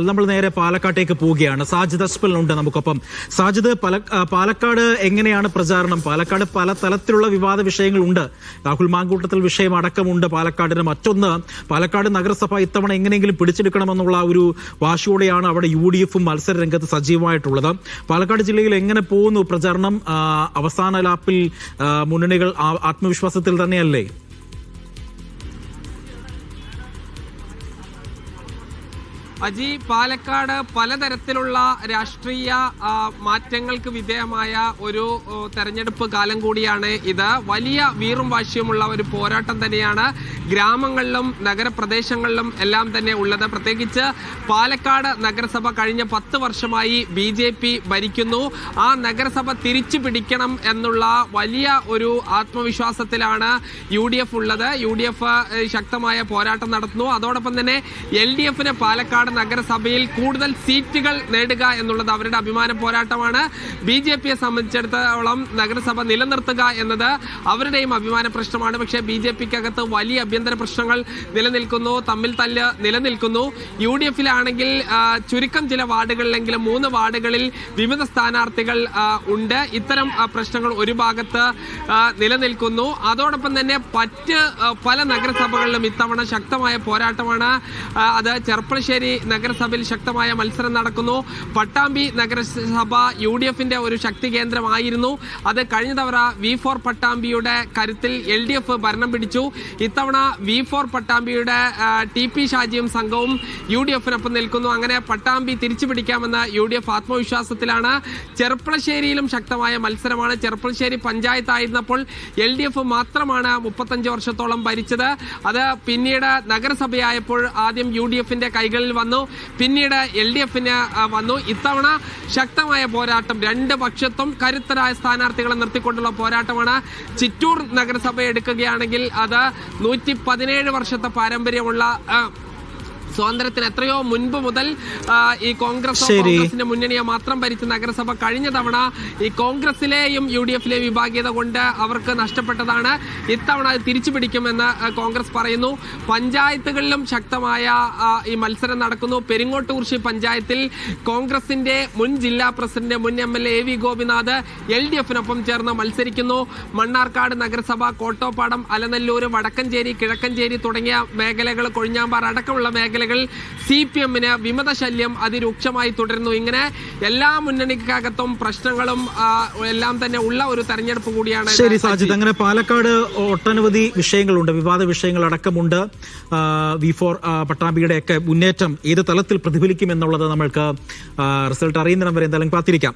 നമ്മൾ നേരെ പാലക്കാട്ടേക്ക് പോവുകയാണ്. സാജിദ് അസ്പൽ ഉണ്ട് നമുക്കൊപ്പം. സാജിദ് പല പാലക്കാട് എങ്ങനെയാണ് പ്രചാരണം? പാലക്കാട് പല തലത്തിലുള്ള വിവാദ വിഷയങ്ങളുണ്ട്. രാഹുൽ മാങ്കൂട്ടത്തിൽ വിഷയം അടക്കമുണ്ട് പാലക്കാടിന്. മറ്റൊന്ന് പാലക്കാട് നഗരസഭ ഇത്തവണ എങ്ങനെയെങ്കിലും പിടിച്ചെടുക്കണമെന്നുള്ള ഒരു വാശിയോടെയാണ് അവിടെ യു ഡി എഫും മത്സര രംഗത്ത് സജീവമായിട്ടുള്ളത്. പാലക്കാട് ജില്ലയിൽ എങ്ങനെ പോകുന്നു പ്രചാരണം? അവസാന ലാപ്പിൽ മുന്നണികൾ ആത്മവിശ്വാസത്തിൽ തന്നെയല്ലേ? അജി പാലക്കാട് പലതരത്തിലുള്ള രാഷ്ട്രീയ മാറ്റങ്ങൾക്ക് വിധേയമായ ഒരു തെരഞ്ഞെടുപ്പ് കാലം കൂടിയാണ് ഇത്. വലിയ വീറും വാശിയുമുള്ള ഒരു പോരാട്ടം തന്നെയാണ് ഗ്രാമങ്ങളിലും നഗരപ്രദേശങ്ങളിലും എല്ലാം തന്നെ ഉള്ളത്. പ്രത്യേകിച്ച് പാലക്കാട് നഗരസഭ കഴിഞ്ഞ പത്ത് വർഷമായി ബി ജെ പി ഭരിക്കുന്നു. ആ നഗരസഭ തിരിച്ചു പിടിക്കണം എന്നുള്ള വലിയ ഒരു ആത്മവിശ്വാസത്തിലാണ് യു ഡി എഫ് ഉള്ളത്. യു ഡി എഫ് ശക്തമായ പോരാട്ടം നടത്തുന്നു. അതോടൊപ്പം തന്നെ എൽ ഡി എഫിന് പാലക്കാട് നഗരസഭയിൽ കൂടുതൽ സീറ്റുകൾ നേടുക എന്നുള്ളത് അവരുടെ അഭിമാന പോരാട്ടമാണ്. ബി ജെ പിയെ സംബന്ധിച്ചിടത്തോളം നഗരസഭ നിലനിർത്തുക എന്നത് അവരുടെയും അഭിമാന പ്രശ്നമാണ്. പക്ഷേ ബി ജെ പിക്കകത്ത് വലിയ അഭ്യന്തര പ്രശ്നങ്ങൾ നിലനിൽക്കുന്നു തമ്മിൽ തല്ല് നിലനിൽക്കുന്നു. യു ഡി എഫിലാണെങ്കിൽ ചുരുക്കം ചില വാർഡുകളിലെങ്കിലും മൂന്ന് വാർഡുകളിൽ വിവിധ സ്ഥാനാർത്ഥികൾ ഉണ്ട്. ഇത്തരം പ്രശ്നങ്ങൾ ഒരു ഭാഗത്ത് നിലനിൽക്കുന്നു. അതോടൊപ്പം തന്നെ മറ്റ് പല നഗരസഭകളിലും ഇത്തവണ ശക്തമായ പോരാട്ടമാണ്. അത് ചെർപ്പളശ്ശേരി നഗരസഭയിൽ ശക്തമായ മത്സരം നടക്കുന്നു. പട്ടാമ്പി നഗരസഭ യു ഡി എഫിന്റെ ഒരു ശക്തി കേന്ദ്രമായിരുന്നു. അത് കഴിഞ്ഞ തവണ വി ഫോർ പട്ടാമ്പിയുടെ കരുത്തിൽ എൽ ഡി എഫ് ഭരണം പിടിച്ചു. ഇത്തവണ വി ഫോർ പട്ടാമ്പിയുടെ ടി പി ഷാജിയും സംഘവും യു ഡി എഫിനൊപ്പം നിൽക്കുന്നു. അങ്ങനെ പട്ടാമ്പി തിരിച്ചു പിടിക്കാമെന്ന യു ഡി എഫ് ആത്മവിശ്വാസത്തിലാണ്. ചെർപ്പളശ്ശേരിയിലും ശക്തമായ മത്സരമാണ്. ചെർപ്പളശ്ശേരി പഞ്ചായത്തായിരുന്നപ്പോൾ എൽ ഡി എഫ് മാത്രമാണ് മുപ്പത്തഞ്ച് വർഷത്തോളം ഭരിച്ചത്. അത് പിന്നീട് നഗരസഭയായപ്പോൾ ആദ്യം യു ഡി എഫിന്റെ കൈകളിൽ വന്നു. പിന്നീട് എൽ ഡി എഫിന് വന്നു. ഇത്തവണ ശക്തമായ പോരാട്ടം. രണ്ട് പക്ഷത്തും കരുത്തരായ സ്ഥാനാർത്ഥികളെ നിർത്തിക്കൊണ്ടുള്ള പോരാട്ടമാണ്. ചിറ്റൂർ നഗരസഭ എടുക്കുകയാണെങ്കിൽ അത് നൂറ്റി വർഷത്തെ പാരമ്പര്യമുള്ള സ്വാതന്ത്ര്യത്തിന് എത്രയോ മുൻപ് മുതൽ ഈ കോൺഗ്രസ്. കോൺഗ്രസിന്റെ മുന്നണിയെ മാത്രം ഭരിച്ച നഗരസഭ കഴിഞ്ഞ തവണ ഈ കോൺഗ്രസിലെയും യു ഡി എഫിലെയും വിഭാഗീയത കൊണ്ട് അവർക്ക് നഷ്ടപ്പെട്ടതാണ്. ഇത്തവണ അത് തിരിച്ചു പിടിക്കുമെന്ന് കോൺഗ്രസ് പറയുന്നു. പഞ്ചായത്തുകളിലും ശക്തമായ ഈ മത്സരം നടക്കുന്നു. പെരിങ്ങോട്ടുകുറിശി പഞ്ചായത്തിൽ കോൺഗ്രസിന്റെ മുൻ ജില്ലാ പ്രസിഡന്റ് മുൻ M L A V Gopinath L D എഫിനൊപ്പം ചേർന്ന് മത്സരിക്കുന്നു. മണ്ണാർക്കാട് നഗരസഭ കോട്ടോപ്പാടം അലനല്ലൂർ വടക്കഞ്ചേരി കിഴക്കഞ്ചേരി തുടങ്ങിയ മേഖലകൾ കൊഴിഞ്ഞാമ്പാറ അടക്കമുള്ള മേഖലകൾ സി പി എമ്മിന് വിമത ശല്യം അതിരൂക്ഷമായി തുടരുന്നു. ഇങ്ങനെ എല്ലാ മുന്നണിക്കകത്തും പ്രശ്നങ്ങളും എല്ലാം തന്നെ ഉള്ള ഒരു തെരഞ്ഞെടുപ്പ് കൂടിയാണ്. ശരി സാജിദ്. അങ്ങനെ പാലക്കാട് ഒട്ടനവധി വിഷയങ്ങളുണ്ട് വിവാദ വിഷയങ്ങൾ അടക്കമുണ്ട് വി ഫോർ ആ, പട്ടാമ്പിയുടെ ഒക്കെ മുന്നേറ്റം ഏത് തലത്തിൽ പ്രതിഫലിക്കും എന്നുള്ളത് നമ്മൾക്ക് റിസൾട്ട് അറിയുന്നിടം വരെ എന്തായാലും കാത്തിരിക്കാം.